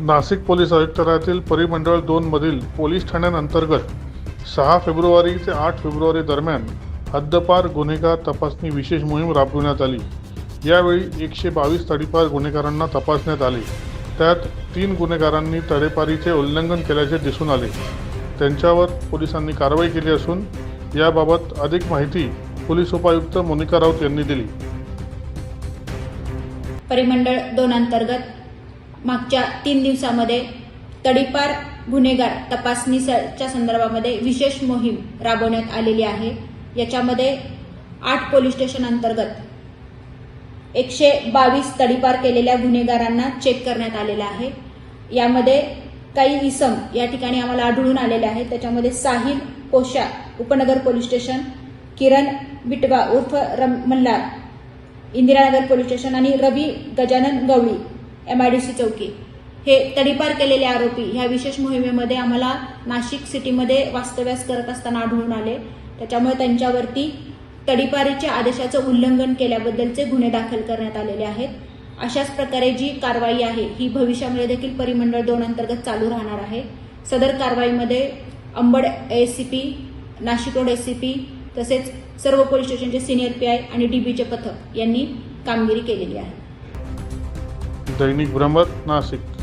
Nashik police आयुक्तालयातील परिमंडळ दोनमधील पोलीस ठाण्यांअंतर्गत सहा फेब्रुवारी ते आठ फेब्रुवारी दरम्यान हद्दपार गुन्हेगार तपासणी विशेष मोहीम राबविण्यात आली. यावेळी एकशे बावीस तडीपार गुन्हेगारांना तपासण्यात आले. त्यात तीन गुन्हेगारांनी तडेपारीचे उल्लंघन केल्याचे दिसून आले. त्यांच्यावर पोलिसांनी कारवाई केली असून याबाबत अधिक माहिती पोलीस उपायुक्त मोनिका राऊत यांनी दिली. परिमंडळ दोन अंतर्गत मागच्या तीन दिवसामध्ये तडीपार गुन्हेगार तपासणीच्या संदर्भामध्ये विशेष मोहीम राबवण्यात आलेली आहे. याच्यामध्ये आठ पोलीस स्टेशन अंतर्गत एकशे बावीस तडीपार केलेल्या गुन्हेगारांना चेक करण्यात आलेलं आहे. यामध्ये काही इसम या ठिकाणी आम्हाला आढळून आलेले आहेत त्याच्यामध्ये साहिल पोशा उपनगर पोलीस स्टेशन किरण बिटवा उर्फ रम मल्हार इंदिरानगर पोलीस स्टेशन आणि रवी गजानन गवळी एमआयडीसी चौकी. हे तडीपार केलेले आरोपी ह्या विशेष मोहिमेमध्ये आम्हाला नाशिक सिटीमध्ये वास्तव्यास करत असताना आढळून आले. त्याच्यामुळे त्यांच्यावरती तडीपारीच्या आदेशाचं उल्लंघन केल्याबद्दलचे गुन्हे दाखल करण्यात आलेले आहेत. अशाच प्रकारे जी कारवाई आहे ही भविष्यामध्ये देखील परिमंडळ दोन अंतर्गत चालू राहणार आहे. सदर कारवाईमध्ये Ambad ACP Nashik road ACP तसेच सर्व पोलीस स्टेशनचे सिनियर पी आय आणि डीबीचे पथक यांनी कामगिरी केलेली आहे. दैनिक भ्रमत नाशिक.